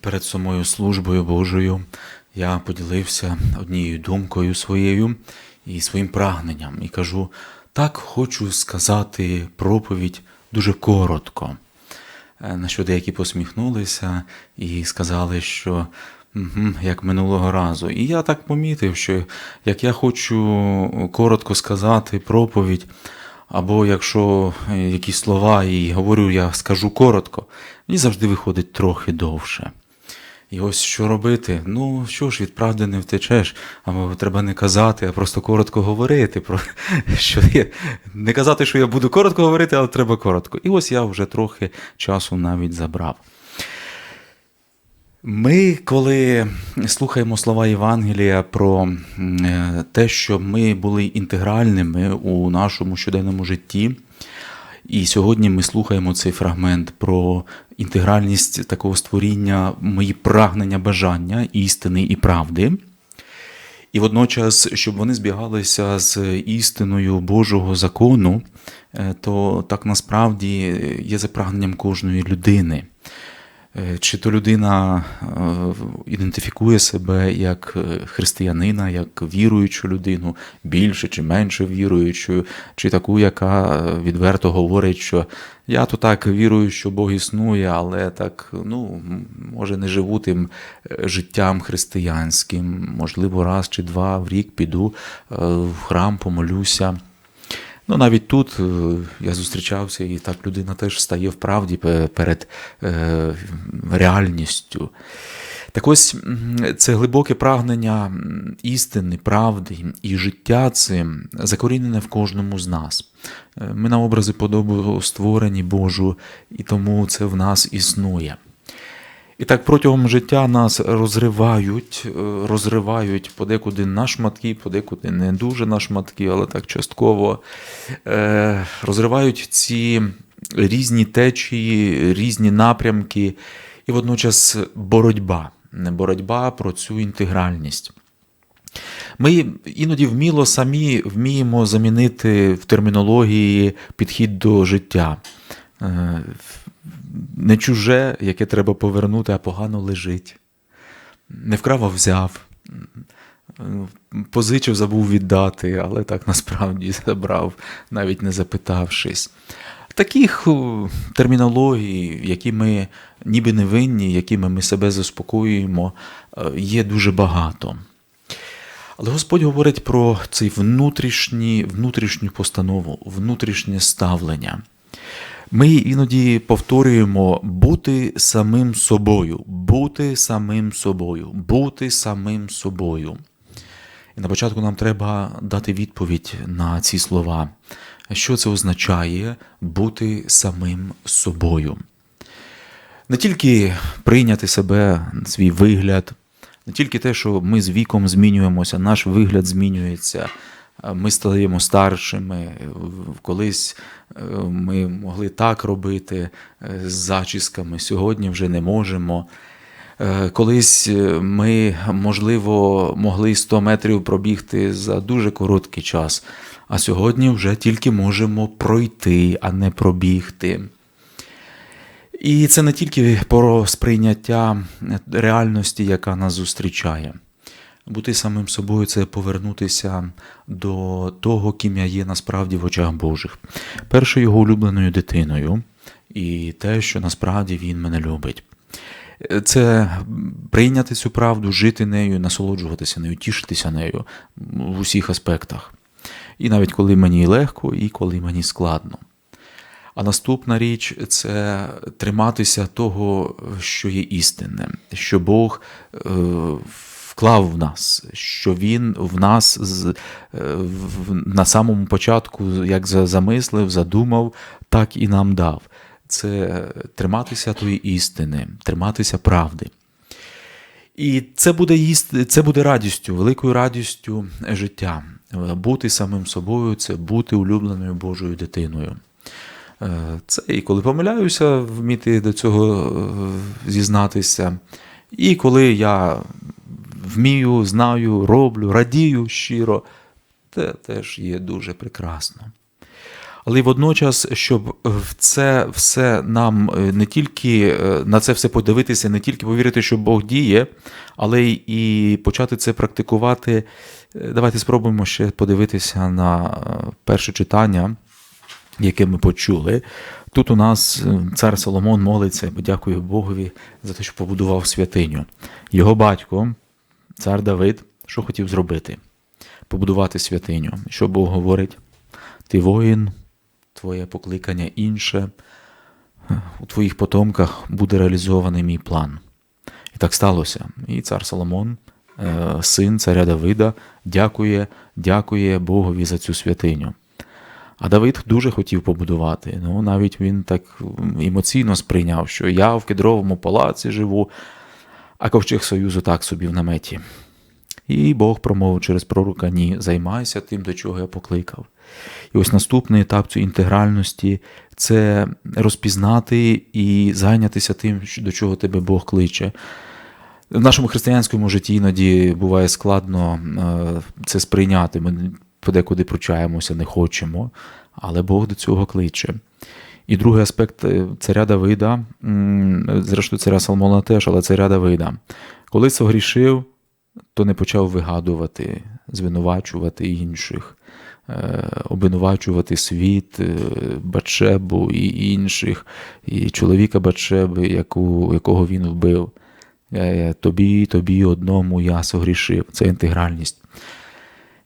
перед самою службою Божою я поділився однією думкою своєю і своїм прагненням, і кажу: так хочу сказати проповідь дуже коротко. Е, На що деякі посміхнулися і сказали, що «Мгм, як минулого разу. І я так помітив, що як я хочу коротко сказати проповідь, або якщо е, якісь слова і говорю, я скажу коротко, мені завжди виходить трохи довше. І ось що робити? Ну що ж, від правди не втечеш, або треба не казати, а просто коротко говорити. Про що я, не казати, що я буду коротко говорити, але треба коротко. І ось я вже трохи часу навіть забрав. Ми, коли слухаємо слова Євангелія про е, те, що ми були інтегральними у нашому щоденному житті, і сьогодні ми слухаємо цей фрагмент про інтегральність такого створіння, мої прагнення, бажання істини і правди. І водночас, щоб вони збігалися з істиною Божого закону, е, то так насправді є за прагненням кожної людини. Е, Чи то людина е, ідентифікує себе як е, християнина, як віруючу людину, більше чи менше віруючою, чи таку, яка відверто говорить, що я то так вірую, що Бог існує, але так, ну, може, не живу тим життям християнським, можливо, раз чи два в рік піду в храм, помолюся. Ну, навіть тут е, я зустрічався, і так людина теж стає в правді перед е, реальністю. Так ось це глибоке прагнення істини, правди і життя цим закорінене в кожному з нас. Е, Ми на образи подобу створені Божу, і тому це в нас існує. І так протягом життя нас розривають, е, розривають подекуди на шматки, подекуди не дуже на шматки, але так частково е, розривають ці різні течії, різні напрямки, і водночас боротьба, не боротьба про цю інтегральність. Ми іноді вміло самі вміємо замінити в термінології підхід до життя. Е, Не чуже, яке треба повернути, а погано лежить. Не вкрав, а взяв. Е, Позичив, забув віддати, але так насправді забрав, навіть не запитавшись. Таких термінологій, які ми ніби не винні, якими ми себе заспокоюємо, е, є дуже багато. Але Господь говорить про цей внутрішній, внутрішню постанову, внутрішнє ставлення. Ми іноді повторюємо бути самим собою, бути самим собою, бути самим собою. І на початку нам треба дати відповідь на ці слова. Що це означає бути самим собою? Не тільки прийняти себе, свій вигляд, не тільки те, що ми з віком змінюємося, наш вигляд змінюється, ми стаємо старшими. Колись е, ми могли так робити е, з зачісками, сьогодні вже не можемо. Е, Колись е, ми, можливо, могли 100 метрів пробігти за дуже короткий час, а сьогодні вже тільки можемо пройти, а не пробігти. І це не тільки про сприйняття реальності, яка нас зустрічає. Бути самим собою це повернутися до того, ким я є насправді в очах Божих. Першою його улюбленою дитиною, і те, що насправді він мене любить. Це прийняти цю правду, жити нею, насолоджуватися нею, тішитися нею в усіх аспектах. І навіть коли мені легко, і коли мені складно. А наступна річ це триматися того, що є істинне, що Бог е, вклав в нас, що Він в нас е, на самому початку, як замислив, задумав, так і нам дав. Це триматися тої істини, триматися правди. І це буде їсти, це буде радістю, великою радістю життя. Бути самим собою це бути улюбленою Божою дитиною. Е, Це і коли помиляюся, вміти до цього е, зізнатися. І коли я вмію, знаю, роблю, радію щиро, це теж є дуже прекрасно. але водночас, щоб в це все нам е, не тільки е, на це все подивитися, не тільки повірити, що Бог діє, але і почати це практикувати. Е, Давайте спробуємо ще подивитися на перше читання, яке ми почули. Тут у нас цар Соломон молиться, бо дякує Богові за те, що побудував святиню. Його батько, цар Давид, що хотів зробити? Побудувати святиню. Що Бог говорить? Ти воїн, твоє покликання інше, у твоїх потомках буде реалізований мій план. І так сталося. І цар Соломон, е, син царя Давида, дякує, дякує Богові за цю святиню. А Давид дуже хотів побудувати. Ну, навіть він так емоційно сприйняв, що я в кедровому палаці живу, а ковчег Союзу так собі в наметі. І Бог промовив через пророка: ні, займайся тим, до чого я покликав. І ось наступний етап цієї інтегральності це розпізнати і зайнятися тим, до чого тебе Бог кличе. В нашому християнському житті іноді буває складно е, це сприйняти. Ми подекуди пручаємося, не хочемо, але Бог до цього кличе. І другий аспект е, царя Давида, зрештою, царя Соломона теж, але царя Давида. Коли согрішив, то не почав вигадувати, звинувачувати інших, е, обвинувачувати світ, е, Батшебу і інших, і чоловіка Батшеби, яку, якого він вбив. Тобі, тобі одному я согрішив. Це інтегральність.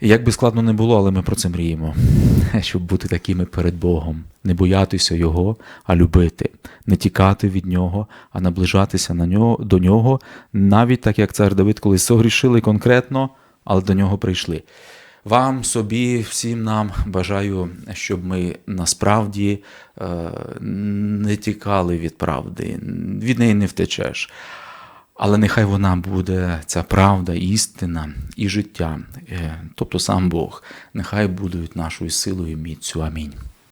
Як би складно не було, але ми про це мріємо, щоб бути такими перед Богом, не боятися Його, а любити, не тікати від Нього, а наближатися на нього, до Нього, навіть так як цар Давид колись согрішили конкретно, але до нього прийшли. Вам, собі, всім нам бажаю, щоб ми насправді е, не тікали від правди, від неї не втечеш. Але нехай вона буде ця правда, істина і життя, е, тобто сам Бог, нехай будуть нашою силою міцю. Амінь.